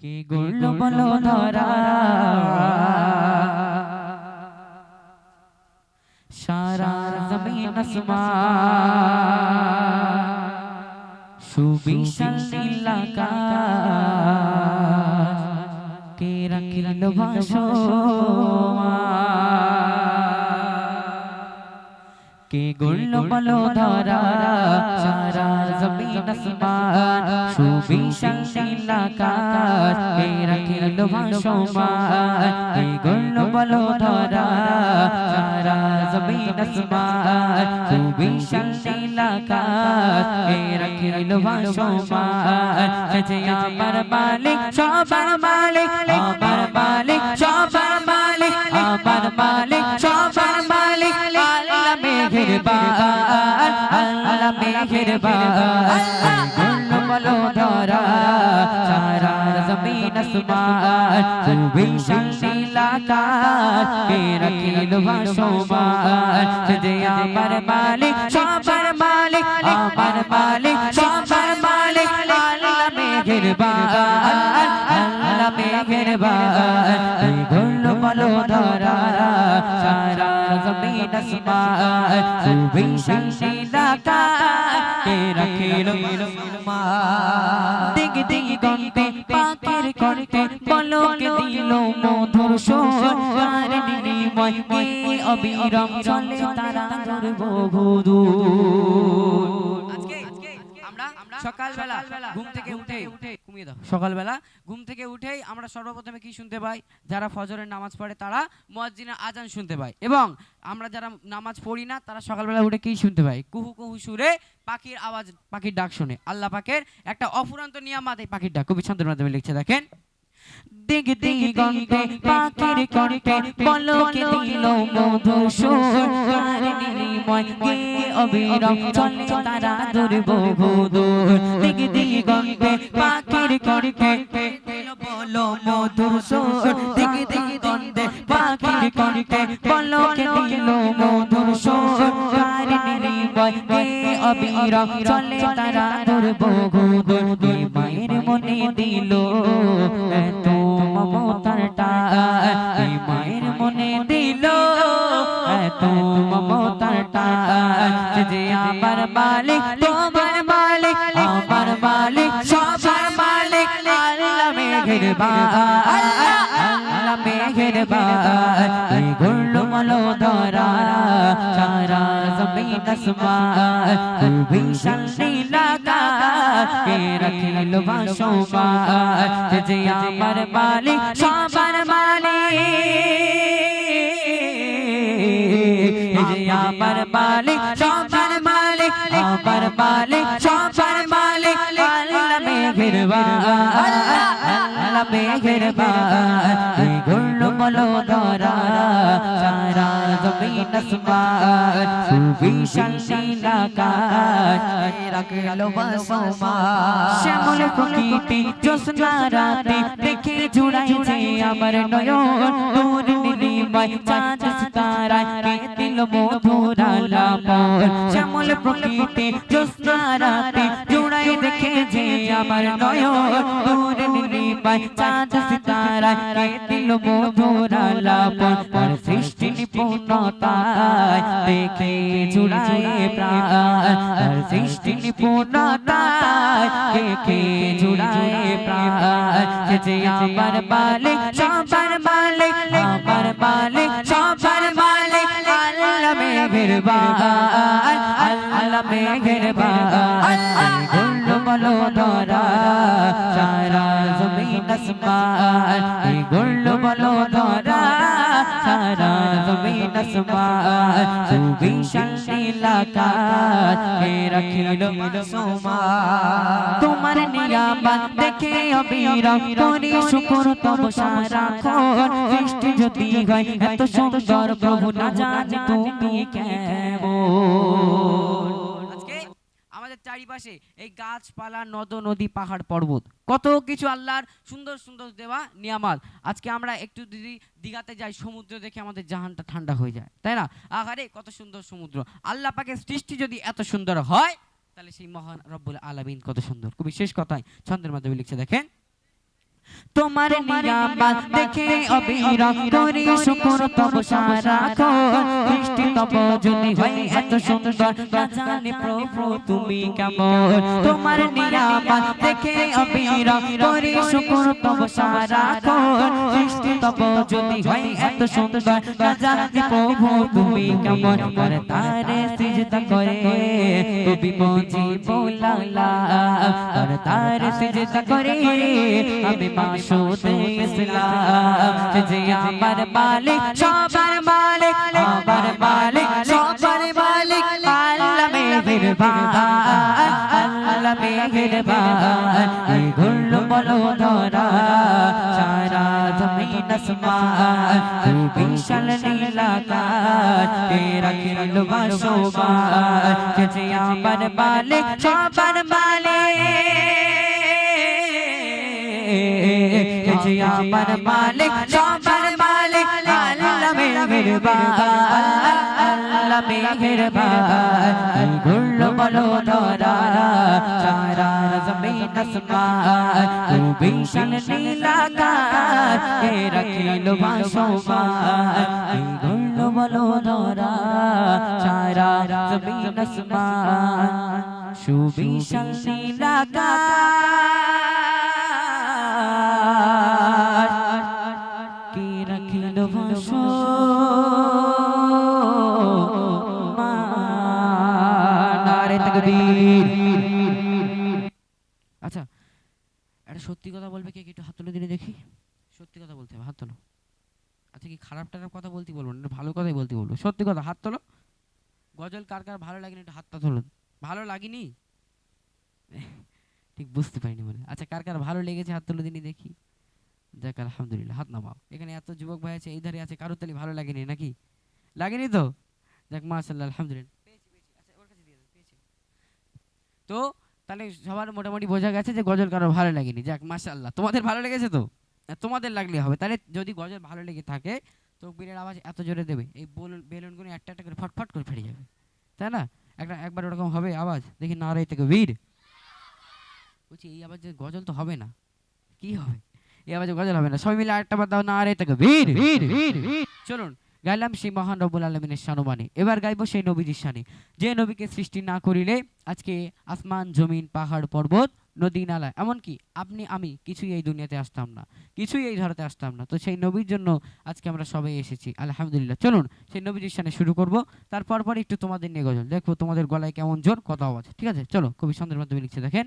কে গড়ল বলো ধরা? সারা জমিন আসমান। সুবিশাল নীলাকাশ। কে রাখিল ভাসমান কে গড়ল বলো ধরা সারা জমিন আসমান সুবিশাল নীলাকাশ কে রাখিল ভাসমান কে গড়ল বলো ধরা সারা জমিন আসমান সুবিশাল নীলাকাশ কে রাখিল ভাসমান সে আমার মালিক সবার মালিক আমার মালিক সবার আল্লাহ মেহেরবান বলো ধরা সারা জমিন আসমান। সুবিশাল নীলাকাশ কে রাখিল ভাসমান। যে আমার মালিক সবার মালিক আমার মালিক সবার মালিক আল্লাহ মেহেরবান আল্লাহ মেহেরবান গুণ বলো ধরা সারা জমিন আসমান। নীলাকাশ কে রাখিল দিগ দিগ গন্তে পাখির কণ্ঠে পলকে দিল মধুর নির্ময় কে অবিরম চলে তারা আমরা সকালবেলা ঘুম থেকে উঠে ঘুমিয়ে দাও। সকালবেলা ঘুম থেকে উঠেই আমরা সর্বপ্রথমে কি শুনতে পাই? যারা ফজরের নামাজ পড়ে তারা মুয়াজ্জিনের আজান শুনতে পাই এবং আমরা যারা নামাজ পড়ি না তারা সকালবেলা উঠে কি শুনতে পাই? কুহু কুহু সুরে পাখির আওয়াজ পাখির ডাক শুনে। আল্লাহ পাকের একটা অফুরান্ত নিয়ামাত এই পাখির ডাক। কবি ছন্দের মাধ্যমে লিখছে দেখেন। দিগ দিগ গন্তে পাখির কণ্ঠে পলকে দিল মধুর সোর কার নির্ময় অবিরম চলে তারা দুর্বধূ দিগ দিগ গন্তে পাখির কণ্ঠে বলো মধুর সোর দিগ দিগ গন্তে পাখির কণ্ঠে পলকে দিল মধুর সোর কার নির্ময় অবিরম চলে তারা দুর্বধূ মায়ের মনে দিল, এত মমতার টান মায়ের মনে দিল, এত মমতার টান যে আমার মালিক, তোমার মালিক, আমার মালিক, সবার মালিক, আল্লাহ মেঘের আল্লাহ মেঘের এই মলো ধরা, সারা জমিন আসমান নীলাকাশ কে রাখিল ভাসমান যে আমার মালিক সবার মালিক যে আমার মালিক সবার মালিক আমার মালিক সবার মালিক আল্লাহ মেঘের আল্লাহ মেঘের এই মলো ধরা সারা জমিন আসমান, সুবিশাল নীলাকাশ রাখিল ভাসমান শ্যামল প্রকৃতি জ্যোৎস্না রাতে দেখে জুড়াইছে আমার নয়ন। তোর নির্ময় চাঁদ সিতারায় কে দিল যে আমার নয়ন। তোর নির্ময় চাঁদ সিতারায় কে দিল মধুর আলাপন তার সৃষ্টি নিপুণতায় দেখে জুড়ায় প্রাণ। তার সৃষ্টি নিপুণতায় দেখে জুড়ায় প্রাণ। যে আমার মালিক সবার মালিক আমার মালিক সবার মালিক আল্লাহ মেঘের আল্লাহ মেঘের গুল্ল বলো ধরা আসমান এই গুল্ল বলো ধরা, সারা জমিন আসমান সুবিশাল নীলাকাশ কে রাখিল সোমান তোমার নিয়ামত দেখে অবিরম করি শুকর যদি এত সুন্দর প্রভু না জানি তুমি কেমন। চারিপাশে এই গাছপালা, নদ, নদী, পাহাড়, পর্বত। কত কিছু আল্লাহর সুন্দর সুন্দর দেওয়া নিয়ামাল আজকে আমরা একটু যদি দিঘাতে যাই, সমুদ্র দেখে আমাদের জাহানটা ঠান্ডা হয়ে যায়, তাই না? আহারে, কত সুন্দর সমুদ্র। আল্লাহ পাকের সৃষ্টি যদি এত সুন্দর হয়, তাহলে সেই মহান রব্বুল আলামিন কত সুন্দর। খুবই শেষ কথায় ছন্দের মাধ্যমে লিখছে, দেখেন তোমার নিয়ামত দেখে অবিরম করি শুকর তব সারাখো সৃষ্টি তব যদি হয় এত সুন্দর। না জানে প্রভু তুমি কেমন। তোমার নিয়ামত দেখে অবিরম করি শুকর তব সারাখো সৃষ্টি তব যদি হয় এত সুন্দর না জানে প্রভু, তুমি কেমন আর তারে সিজদা করে? কবি মজি বোলালা, আর তারে সিজদা করে আমি মাসুদ ইসলাম। যে আমার মালিক, সবার মালিক, আমার মালিক, সবার মালিক, আল্লাহ মেহেরবান আল্লাহ মেহেরবান। এই গুল বলো ধরা সারা জমিন আসমান তুই বিশাল নীলাকার তেরা খেলো বাসোবার যে আমার মালিক সবার মালিক যে আমার মালিক সবার মালিক আল্লাহ মেহেরবান। আল্লাহ মেহেরবান গুল বলো ধরা সারা জমিন আসমান। বিশাল নীলাকার, কে রাখিল বাসমান গুল বলো ধরা সারা জমিন আসমান। সুবিশাল নীলাকার, কে রাখিল বাসমান তকবীর আচ্ছা একটা সত্যি কথা বলবে কে? একটু হাত তুলে দিলে দেখি। সত্যি কথা বলতে হবে, হাত তোলো। আচ্ছা কি খারাপ টারাপ কথা বলতে বলব না? ভালো কথাই বলতে বলব। সত্যি কথা, হাত তোলো। গজল কার কার ভালো লাগেনি একটু হাতটা তোলো ভালো লাগেনি? ঠিক বুঝতে পারিনি বলে আচ্ছা কার কার ভালো লেগেছে হাত তুলে দিনই দেখি। যাক, আলহামদুলিল্লাহ, হাত নামাও। এখানে এত যুবক ভাই আছে, এই ধারে আছে কারও তালি ভালো লাগেনি নাকি? লাগেনি তো? যাক মাশাল্লাহ আলহামদুলিল্লাহ পেয়েছি পেয়েছি আচ্ছা ওর কাছে দিয়ে দাও পেয়েছি তো তাহলে সবার মোটামুটি বোঝা গেছে যে গজল কারও ভালো লাগেনি। যাক মাশাল্লাহ তোমাদের ভালো লেগেছে তো? তোমাদের লাগলে হবে। তাহলে যদি গজল ভালো লেগে থাকে তো তকবীরের আওয়াজ এত জোরে দেবে এই বেলুন বেলুনগুলো একটা একটা করে ফটফট করে ফেটে যাবে। তাই না? একটা একবার ওরকম হবে আওয়াজ। দেখি না নারাই থেকে বীর। বলছি এই আওয়াজে গজল তো হবে না। কি হবে? এই আওয়াজে গজল হবে না। সবাই মিলে আরেকটা বার দাও নারাই থেকে বীর বীর বীর। চলুন। গাইলাম সেই মহান রব্বুল আলমিনের শানুবাণী এবার গাইবো সেই নবীজির শানে যে নবীকে সৃষ্টি না করিলে আজকে আসমান, জমিন, পাহাড়, পর্বত, নদী, নালা, এমনকি আপনি, আমি কিছুই এই দুনিয়াতে আসতাম না। কিছুই এই ধরাতে আসতাম না। তো সেই নবীর জন্য আজকে আমরা সবাই এসেছি। আলহামদুলিল্লাহ। চলুন সেই নবীজির সামনে শুরু করব। তারপর পর একটু তোমাদের নিয়ে গজল। দেখব তোমাদের গলায় কেমন জোর কত আওয়াজ ঠিক আছে, চলো কবি সন্ধ্যের মাধ্যমে লিখছে, দেখেন।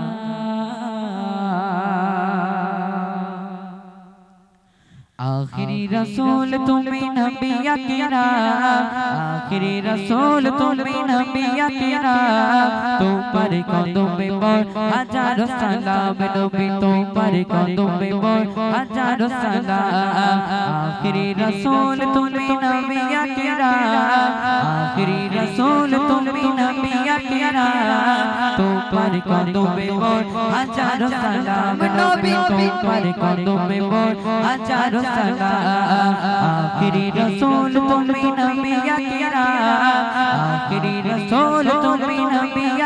আখিরি রসুল তুমি নবী আকরাম আখিরি রসুল তুমি নবী আকরাম তোমার কদমে মোর হাজারো সালাম নবী তোমার কদমে মোর হাজারো সালাম। আখিরি রসুল তুমি নবী আকরাম আখিরি রসুল তুমি নবী আকরাম তোমার কদমে মোর হাজারো সালাম নবী তোমার কদমে মোর হাজারো সালাম। আখিরি রসুল তুমি নবী আকরাম আখিরি রসুল তুমি নবী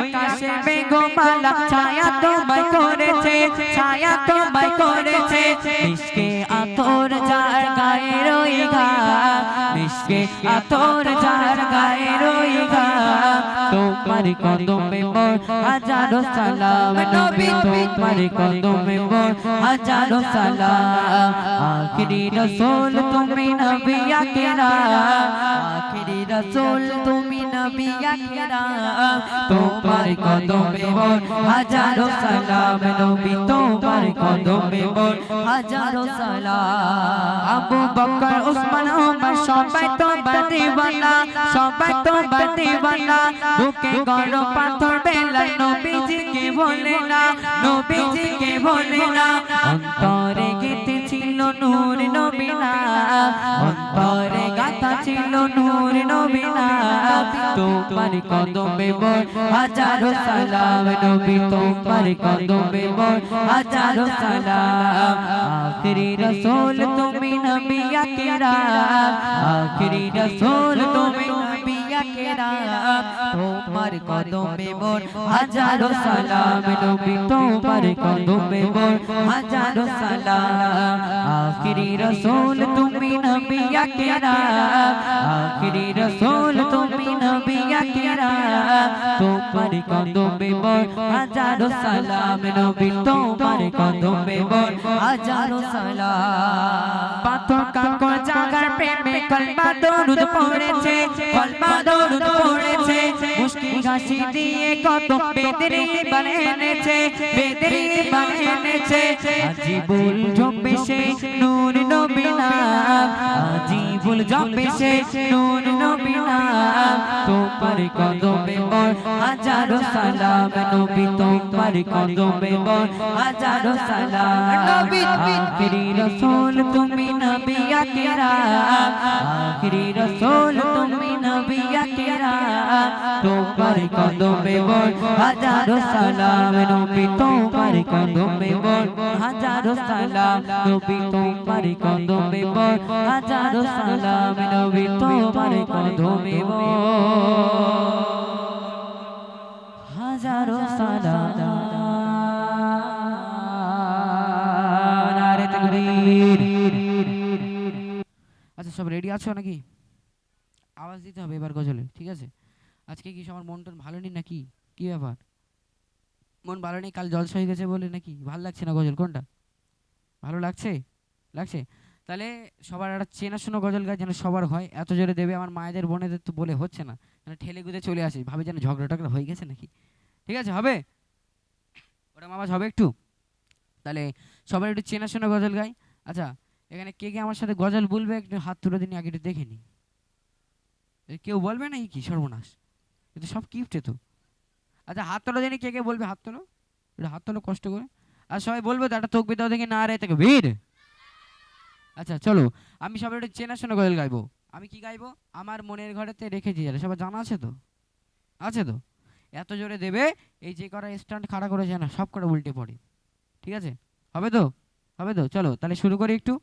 ওই আকাশের মেঘমালা ছায়া তোমায় করেছে ছায়া তোমায় করেছে মিশকে আতর গা মিশকে আতর যার গায়ে রই গা। তোমার কদমে মোর হাজারো সালাম নবী, তোমার কদমে মোর হাজারো সালাম। আখিরি রসুল তুমি নবী আকরাম আখিরি রাসূল তুমি নবী আকরাম তোমার কদমে মোর হাজারো সালাম নবী, তোমার কদমে মোর হাজারো সালাম। আবু বকর উসমান ওমর সবাই তো দিওয়ানা সবাই তো দিওয়ানা বুকে গড় পাথর বেলা নবীজিকে বলে না নবীজিকে বলে না। অন্তরে গীতে নূর নবীনা। অন্তরে গাথা ছিল নূর নবীনা। তোমার কদমে মোর হাজারো সালাম নবী, তোমার কদমে মোর হাজারো সালাম। আখরি রসুল তুমি নবী আকরাম আখরি রসুল তুমি নবী তোমার কদমে মোর হাজারো সালাম নবী, তোমার কদমে মোর হাজারো সালাম। আখরি রসূল তুমি নবী আকরাম আখরি রসূল তুমি নবী আকরাম তোমার কদমে মোর হাজারো সালাম নবী, তোমার কদমে মোর হাজারো সালাম। পাথর কাকর জাগার প্রেমে কলমা দরুদ পড়েছে, কলমা দরুদ পড়েছে মুশকিল ঘাসি দিয়ে কত বেদরি বানিয়েছে বেদরি বানিয়েছে। আজিবুল জপে সে নূর নাম আজিবুল জপে সে নূর নবী নাম তোমার কদমে মোর হাজারো সালাম নবী তোমার কদমে মোর হাজারো সালাম। নবী আখরি রাসূল তুমি নবী আকরাম আখরি রাসূল তুমি নবী আকরাম তোমার কদমে মোর হাজারো সালাম নবী তোমার কদমে মোর হাজারো সালাম নবী তোমার কদমে মোর হাজারো সালাম আচ্ছা সব রেডি আছো নাকি? আওয়াজ দিতে হবে এবার গজলে, ঠিক আছে? আজকে কি সবার মন টন ভালো নেই নাকি? কি ব্যাপার? মন ভালো নেই, কাল জলসা হয়ে গেছে বলে নাকি? ভালো লাগছে না গজল, কোনটা? ভালো লাগছে? লাগছে? তাহলে সবার একটা চেনাশোনা গজল গাছ যেন সবার হয়। এত জোরে দেবে আমার মায়েদের বোনেদের তো বলে হচ্ছে না। যেন ঠেলে গুঁজে চলে আসে। ভাবে যেন ঝগড়া টগড়া হয়ে গেছে নাকি? ঠিক আছে, হবে? ওটা আওয়াজ হবে একটু? তাহলে সবার একটু চেনাশোনা গজল গাই আচ্ছা এখানে কে কে আমার সাথে গজল বলবে একটু হাত তুলে দিন আগে একটু দেখে নি কেউ বলবে না কি? সর্বনাশ। কিন্তু সব কিফটে তো। আচ্ছা হাত তোলো দিন কে কে বলবে, হাত তোলো। হাত তোলো কষ্ট করে। আর সবাই বলবে একটা তকবি দাও দেখে। না রে থেকে ভিড়। আচ্ছা চলো। আমি সবাই একটু চেনাশোনা গজল গাইবো। আমি কি গাইবো? আমার মনের ঘরেতে রেখেছি যারা সবার জানা আছে তো? আছে তো? এত জোরে দেবে এই যে করা স্ট্যান্ড খাড়া করেছে না সব কটা উল্টে পড়ে। ঠিক আছে? হবে তো? হবে তো? চলো তাহলে শুরু করি একটু।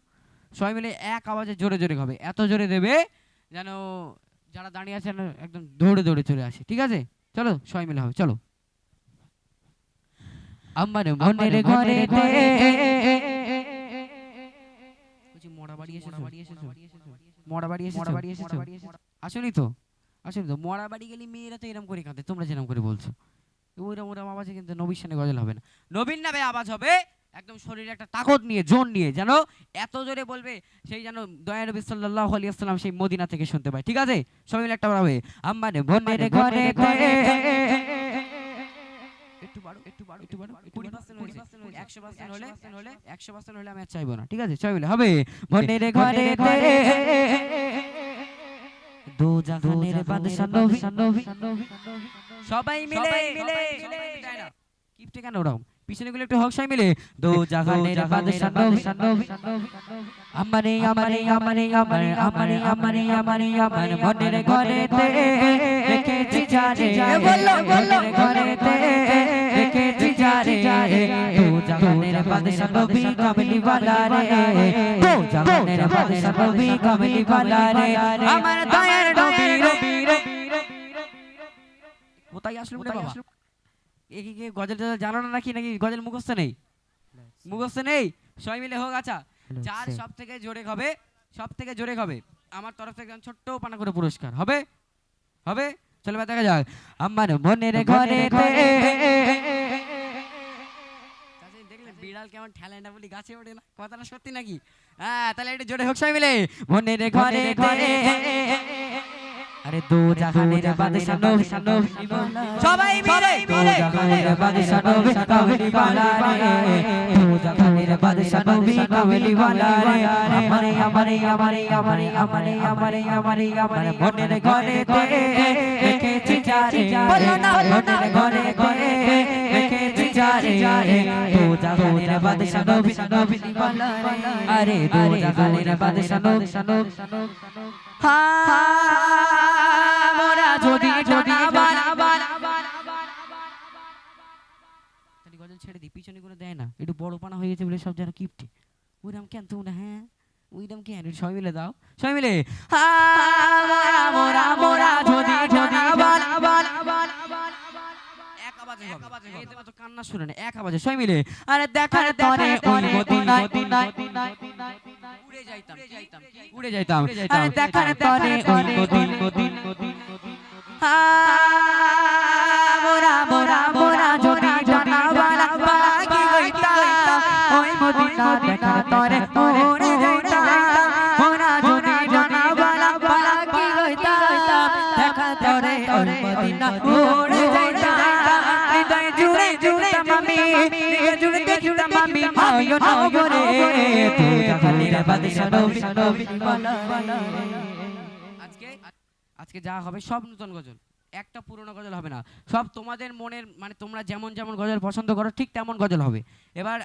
সবাই মিলে এক আওয়াজে জোরে জোরে হবে এত জোরে দেবে যেন যারা দাঁড়িয়ে আছে একদম দৌড়ে দৌড়ে চলে আসে। ঠিক আছে? চলো সবাই মিলে হবে। চলো। আমার মনের ঘরেতে বলছি মরা এসেছ? মরা এসেছ? মরা এসেছ? আসুনি তো আসুনি তো। মরা বাড়ি গেলে মেয়েরা তো এরকম করে কাঁদে। তোমরা যেরকম করে বলছো। ওইরকম ওরকম আওয়াজে কিন্তু নবীর সামনে গজল হবে না। নবীন নামে আওয়াজ হবে একদম শরীরে একটা তাকত নিয়ে জোর নিয়ে যেন এত জোরে বলবে সেই যেন দয়া নবী সাল্লাল্লাহু আলাইহি ওয়াসাল্লাম সেই মদিনা থেকে শুনতে পায়। ঠিক আছে? সবাই মিলে একটা আমার মনের ঘরেতে একটু বাড়ো একটু বাড়ো একটু বাড়ো কুড়ি পার্সেন্ট হয়েছে একশো পার্সেন্ট হলে হলে একশো পার্সেন্ট হলে আমি আর চাইব না। ঠিক আছে সবাই মিলে হবে? মনের ঘরেতে দু জাহানের বাদশা নবী সবাই মিলে মিলে কিপটে কেন ওরকম? পিছনে গুলো একটু হক সবাই মিলে। দু জাহানের বাদশা নবী আমারে আমারে আমারে আমারে আমারে আমারে আমারে আমার মনের ঘরেতে রেখেছি যারে মনের ঘরেতে জাহানের বাদশা নবী কামলি ওয়ালা রে দু জাহানের বাদশা নবী কামলি ওয়ালা রে আমার দয়ার নবী রে কোথায় আসলো রে বাবা। এ কি কি গজল জানো না নাকি? নাকি গজল মুখস্থ নেই? মুখস্থ নেই? সবাই মিলে হোক আচ্ছা। যার সব থেকে জোরে হবে সব থেকে জোরে হবে আমার তরফ থেকে ছোট্ট পানা করে পুরস্কার। হবে? হবে? চলো দেখা যাক। আমার মনের ঘরেতে বিড়াল কেমন ঠেলে না বলি গাছে ওঠে না? কথাটা সত্যি নাকি? হ্যাঁ তাহলে একটু জোরে হোক সবাই মিলে। মনে রে ঘরে ঘরে আরে দু জাহানের বাদশা নবী নবী সবাই মিলে। মিলে। জাহানের বাদশা নবী কাবলি ওয়ালা রে দু জাহানের বাদশা নবী কাবলি ওয়ালা রে আমারে আমারে আমারে আমারে আমারে আমারে আমারে আমারে। মনের ঘরে তে দেখেছি যারে বলো না বলো না। ঘরে ঘরে। ছেড়ে দিই পিছনে করে দেয় না একটু বড় পানা হয়ে গেছে বলে সব যেন কিপটে ওইরাম কেন তুমি না হ্যাঁ ওইরাম কেন সবাই মিলে দাও সবাই মিলে মোরা মোরা যদি যদি বালা বালা বালা এতে মাত্র কান্না শুনে না এক আওয়াজে সবাই মিলে। আরে দেখার তরে ওই মদিনায় উড়ে যাইতাম উড়ে যাইতাম আরে দেখার তরে ওই মদিন মদিন মোরা মোরা মোরা যদি জানা বালা পাগি হইতাম ওই মদিনা দেখার তরে উড়ে বাদশা নবী নবী আজকে আজকে যা হবে সব নতুন গজল একটা পুরনো গজল হবে না সব তোমাদের মনের মানে তোমরা যেমন যেমন গজল পছন্দ করো ঠিক তেমন গজল হবে এবার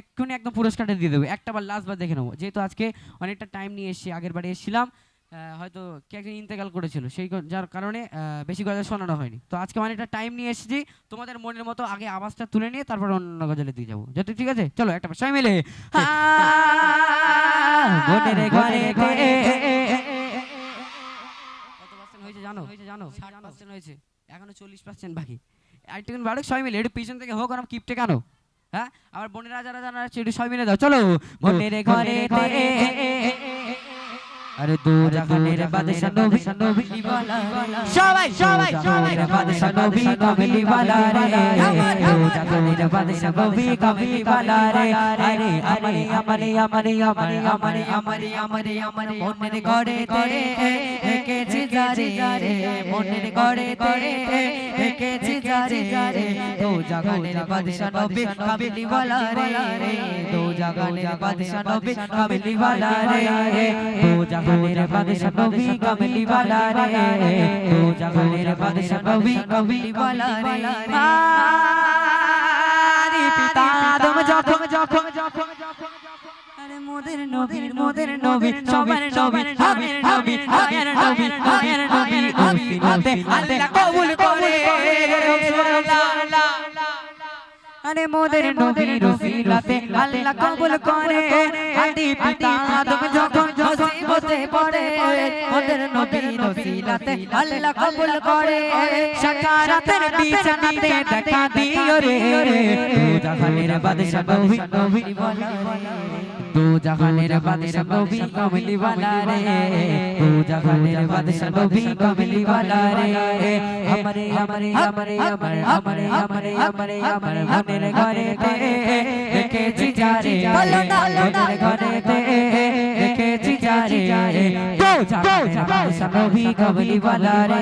এক্ষুনি একদম পুরস্কারটা দিয়ে দেবো একটা বার লাস্ট বার দেখে নেব যেহেতু আজকে অনেকটা টাইম নিয়ে এসেছি আগের বারে এসেছিলাম হয়তো কে একজন ইন্তেকাল করেছিল সেই যার কারণে বেশি গজল শোনানো হয়নি তো আজকে অনেকটা টাইম নিয়ে এসেছি তোমাদের মনের মতো আগে আওয়াজটা তুলে নিয়ে তারপর অন্য গজলে দিয়ে যাব যাতে ঠিক আছে চলো একটা সবাই মিলে মনের ঘরে কত পার্সেন্ট হয়েছে জানো জানো ষাট পার্সেন্ট হয়েছে এখনও চল্লিশ পার্সেন্ট বাকি আরেকটু বাড়ুক সবাই মিলে একটু পিছন থেকে হোক ওরম কিপটে কেন হ্যাঁ আমার বোনেরা যারা যারা আছে একটু সবাই মিলে দাও চলো মনের ঘরে আরে দূর জাহানের বাদশা নবী নবী ওয়ালা সবাই সবাই সবাই বাদশা নবী কবি ওয়ালা রে আমার জাহানের বাদশা নবী কবি ওয়ালা রে আরে আমারে আমারে আমারে আমারে আমারে আমারে আমারে আমারে মনের গড়ে তরে একেছি জারে রে মনের গড়ে তরে একেছি জারে রে দো জাহানের বাদশা নবী কবি ওয়ালা রে দো জাহানের বাদশা নবী কবি ওয়ালা রে দো जहानेर बादशाह कवि कमली वाला रे तू जहानेर बादशाह कवि कमली वाला रे मारी पिता तुम जखम जखम जखम আরে মোদের নবীর মোদের নবী সবার নবী হামের নবী হামের নবী হামের নবী ওসিলাতে আল্লাহ কবুল করে রাসূলুল্লাহ আরে মোদের নবীর রসিলাতে আল্লাহ কবুল করে। আদি পিতা আদম যখন মুসিবতে পড়ে মোদের নবীর রসিলাতে আল্লাহ কবুল করে। সাকারাতের বিছানাতে দেখা দিও রে। দু জাহানের বাদশা নবী নবী তু জাহানের বাদশা নবী কমলি ওয়ালা রে তু জাহানের বাদশা নবী কমলি ওয়ালা রে আমারে আমারে আমারে আমারে আমারে আমারে আমারে আমারে মনের ঘরে তে দেখেছি যারে বলো না মনের ঘরে তে দেখেছি যারে তু জাহানের নবী কমলি ওয়ালা রে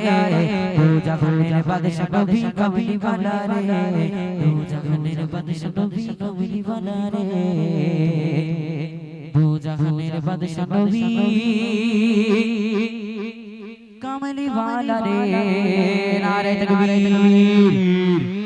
তু জাহানের বাদশা নবী কমলি ওয়ালা রে জাহানের বাদশা নবী কবি বানারে দু জাহানের বাদশা নবী কামলি বানারে নারে তাকবীর।